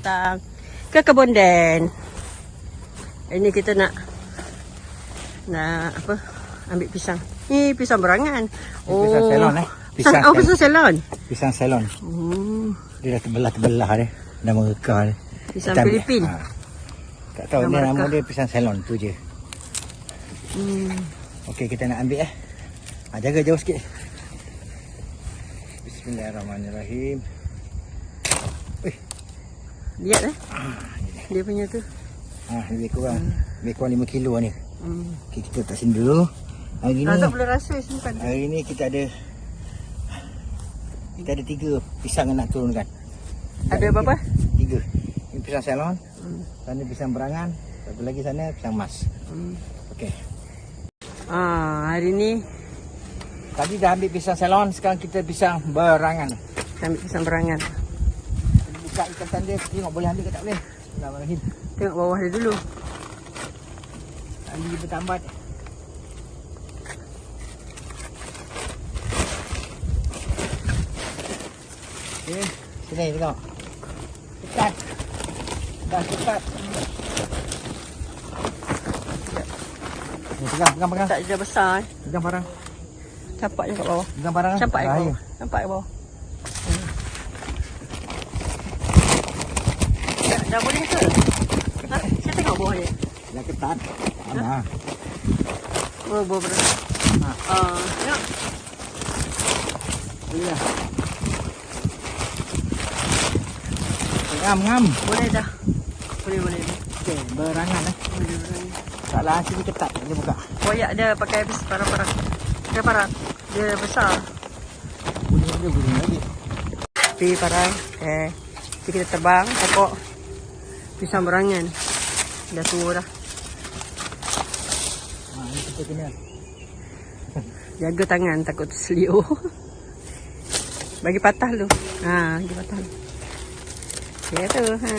datang ke kebun Den. Ini kita nak nak apa? Ambil pisang. Ni pisang berangan. pisang salon, eh? Pisang, oh, pisang salon. Pisang salon. Hmm. Dia dah terbelah-terbelah dia. Dah mengekar dia. Pisang ambil. Filipin. Ha. Tak tahu Nama ni nama dia pisang salon tu je. Hmm. Okey kita nak ambil eh. Ha, jaga jauh sikit. Bismillahirrahmanirrahim. Lihat eh. Dia punya tu. Ha, lebih kurang. Lebih kurang 5 kilo ni. Hmm. Okey kita letak sini dulu. Hari ni, tak boleh rasa simpan. hari ni kita ada kita ada tiga pisang yang nak turunkan. Ada berapa? Tiga. Ini pisang salon. Hmm. Sana pisang berangan. Satu lagi sana pisang mas. Hmm. Okey. Ah, hari ni Tadi dah ambil pisang salon, sekarang kita pisang berangan. kita ambil pisang berangan. Ikan tanda, tengok boleh ambil ke tak boleh. Bismillahirrahmanirrahim. Tengok bawah dia dulu. Tali bertambat. Okey, sini tengok. Dekat. Dah. Ni pegang, pegang, pegang. Tak dia besar eh. Pegang barang. Campak je kat bawah. Pegang barang. Campak je kat bawah. Campak kat bawah. Dah, boleh ke? Ha, saya tengok bawah dia. Dah ketat. Ha. Oh, bawah berat. Ha. Ah, tengok. Boleh. Ngam, ngam. Boleh dah. Boleh, boleh. boleh. Okey, berangan eh. Boleh, boleh. Taklah sini ketat. Dia buka. Koyak dia pakai habis parang-parang. Dia parang. Dia besar. Bunyi dia bunyi lagi. Pi parang. Okay. Jadi kita terbang. Pokok. Pisang berangan. Dah tua dah. Ha, ni kita kena. Jaga tangan takut terselio. bagi patah lu. Ha, bagi patah. Ya tu. Ha.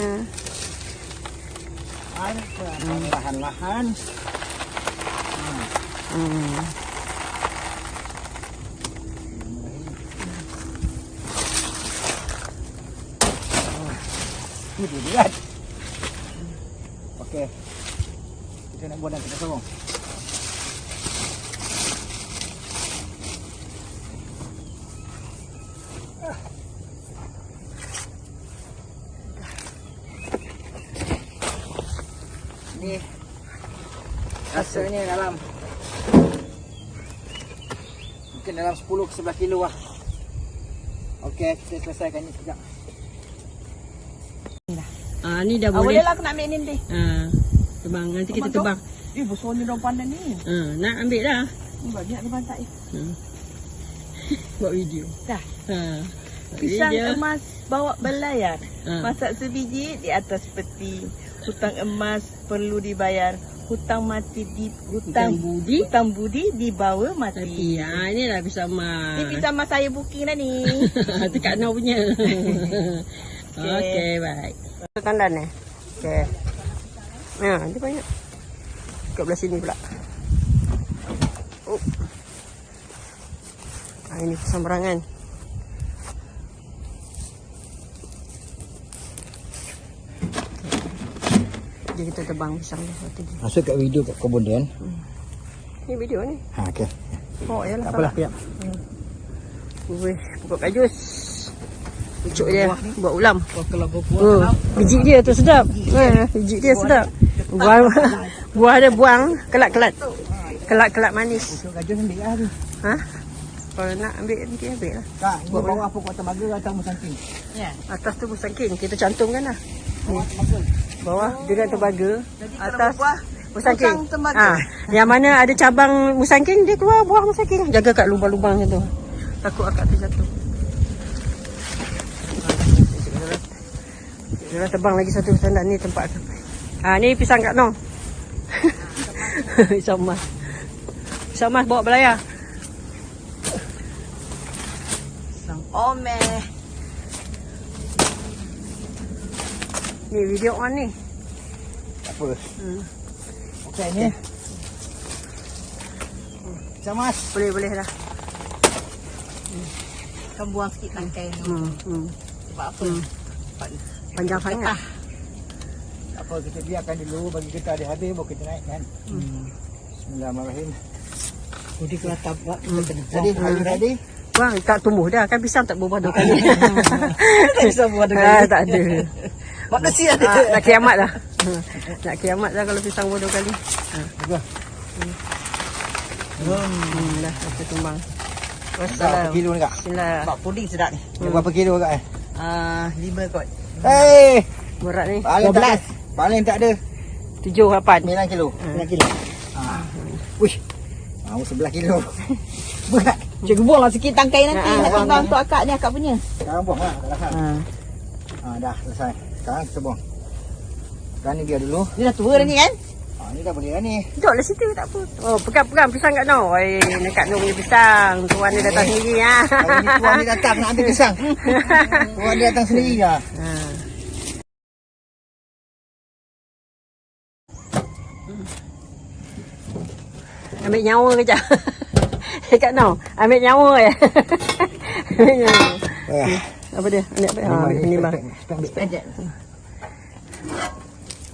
Ada perlahan-lahan. Hmm. Dia berat. Okey. Kita nak buat dan kita sorong. Ni rasanya dalam mungkin dalam 10 ke 11 kilo lah. Okey, kita selesaikan ni sekejap. Ah, ni dah Ah, boleh. boleh lah aku nak ambil ni nanti. Ha. Tebang. Nanti kita tebang. Eh, besar ni daun pandan ni. Ha, nak ambil dah. Ni buat dia nak bantak eh. Ha. Buat video. Dah. Ha. Pisang video. emas bawa belayar. Ha. Masak sebiji di atas peti. Hutang emas perlu dibayar. Hutang mati di Hutang hutang budi. hutang budi dibawa mati. Tapi ha, ni lah pisang mas. Ni pisang emas saya booking dah ni. Itu Kak Noh punya. Okey, baik. Tandan ni. Okey. Ha, dia banyak. Kat belah sini pula. Oh. Ha, ini pisang berangan. Jadi kita tebang pisang ni. Satu je. Masuk kat video kat kebun dia kan. Ni video ni. Ha okey. Oh, ya lah. Tak apalah, siap. Wih, pokok kajus. Pucuk dia buat ulam. Kalau kau Oh, biji dia tu sedap. Ha, biji dia sedap. Buah buah dia buang kelat-kelat. Kelat-kelat manis. Gajah ambil lah tu. Ha? Kalau nak ambil nanti ambil lah. Kak, ni bawah pokok tembaga atau musangking? Ya. Atas tu musangking. Kita cantumkan lah. Bawah tembaga. Bawah dengan tembaga. kalau Atas buah, musangking. hutang tembaga. Ha, yang mana ada cabang musangking dia keluar buah musangking. Jaga kat lubang-lubang macam tu. Takut akak tu Dia tebang lagi satu standar ni tempat Ha ni pisang kat Nong. pisang mas. Pisang mas bawa belayar. Sang omeh. Ni video on ni. Tak apa. Hmm. Okey ni. Macam mas. Boleh boleh dah. Kau buang sikit tangkai ni. Hmm. hmm. Sebab apa? Hmm. Sebab Panjang sangat. Tak apa, kita biarkan dulu bagi kita dia habis baru kita naik kan. Hmm. Bismillahirrahmanirrahim. Jadi kalau tak buat, Jadi, hari tadi Bang, tak tumbuh dah. Kan pisang tak berubah dua kali. tak bisa buat ah, tak ada. Makasih Ah, nak kiamat dah. Ah, nak kiamat dah kalau pisang berubah dua kali. Ah. Apa? Hmm, dah. Aku tumbang. Berapa Wassalam. kilo ni kak? Bismillah. Buat puding sedap ni. Ni Berapa kilo kak eh? Ah, lima kot. Hei! Berat ni. Paling tak ada. Paling tak ada. Tujuh, lapan. 9 kilo. Sembilan kilo. Ha. Wih. Mau 11 kilo. Berat. Cikgu buanglah sikit tangkai nanti. Ah, Nak buang, timbang buang. untuk akak ni, akak punya. Sekarang buang lah. Ah. Ha, dah selesai. Sekarang kita buang. Sekarang ni biar dulu. Dia dah tua dah ni kan? Ha, ni dah boleh dah ni. Duduklah situ tak apa. Oh, pegang-pegang pisang kat Noh. Oi, dekat Noh punya pisang. Tuan dia datang sendiri ha. Hari ni tuan ni datang nak ambil pisang. Tuan dia datang sendiri lah. Ha. Ambil nyawa kejap. Dekat Noh. Ambil nyawa ya. Ambil nyawa. Eh. Apa dia? Ambil apa? Ha, ambil ni bang. Sekejap.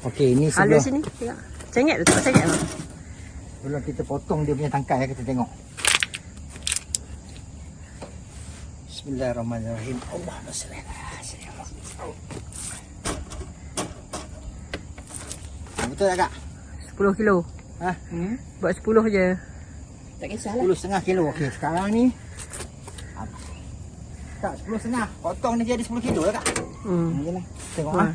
Okey, ni Halus sebelum, sini. Cengek tu tak cengek tu. sebelum kita potong dia punya tangkai kita tengok. Bismillahirrahmanirrahim. Sayyidina Ha, Betul tak kak? 10 kilo. Ha? Hmm? Buat 10 je. Tak kisahlah. 10 setengah kilo. Okey, sekarang ni ah, Kak, 10 setengah. Potong ni jadi 10 kilo lah kak. Hmm. Hmm. lah. Tengok Ha. ah.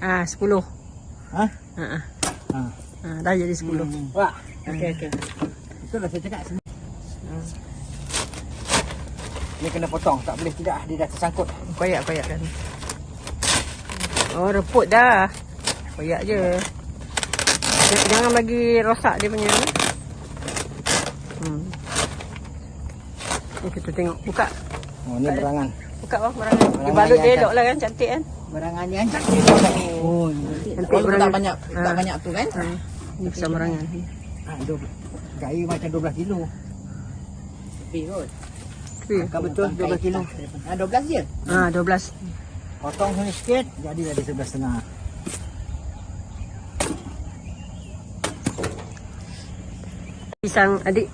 Ah, 10. Ha? Ha ah. Ha. Ha, dah jadi 10. Hmm. Wah, Okey, okey. betul lah saya cakap Ni kena potong, tak boleh tidak dia dah tersangkut. Koyak-koyak kan. Oh, reput dah. Koyak je. Jangan bagi rosak dia punya ni. Hmm. Ni kita tengok. Buka. Oh, ni berangan. Buka bang barang. Dia balut yang dia elok lah kan. Cantik kan. Berangan ni kan? Oh, Cantik Kalau tak banyak, tak Ah. banyak tu kan? Ha. Ni pisang barangan. ha, 12. Gaya macam 12 kilo. Tepi kot. Tapi. Kan betul 12 kilo. Ah, 12 je. Ha, 12. Potong sini sikit, jadi jadi 11 setengah. Pisang adik.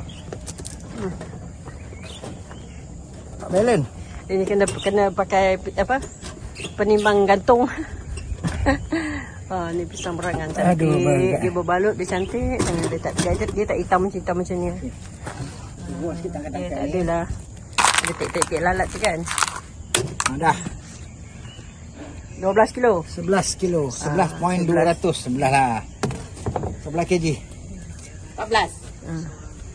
Tak belen. Ini kena kena pakai apa? Penimbang gantung. ha, ni pisang berangan cantik. Aduh, berangan. dia berbalut, dia cantik. Ha, dia tak dia, dia tak hitam macam hitam macam ni. Buat sikit Dia tak ni. adalah. Ada tek-tek lalat tu kan. Ha, dah. 12 kilo. 11 kilo. 11.200. 11 lah. 11 kg. 14. Ha.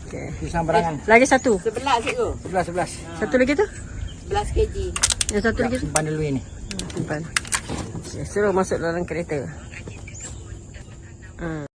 Okay. Pisang berangan. Lagi satu. 11 cikgu. 11, 11. Satu lagi tu? 11 kg. Yang satu lagi tu? Simpan dulu ini. Ha, simpan. Okay, suruh masuk dalam kereta. Ha.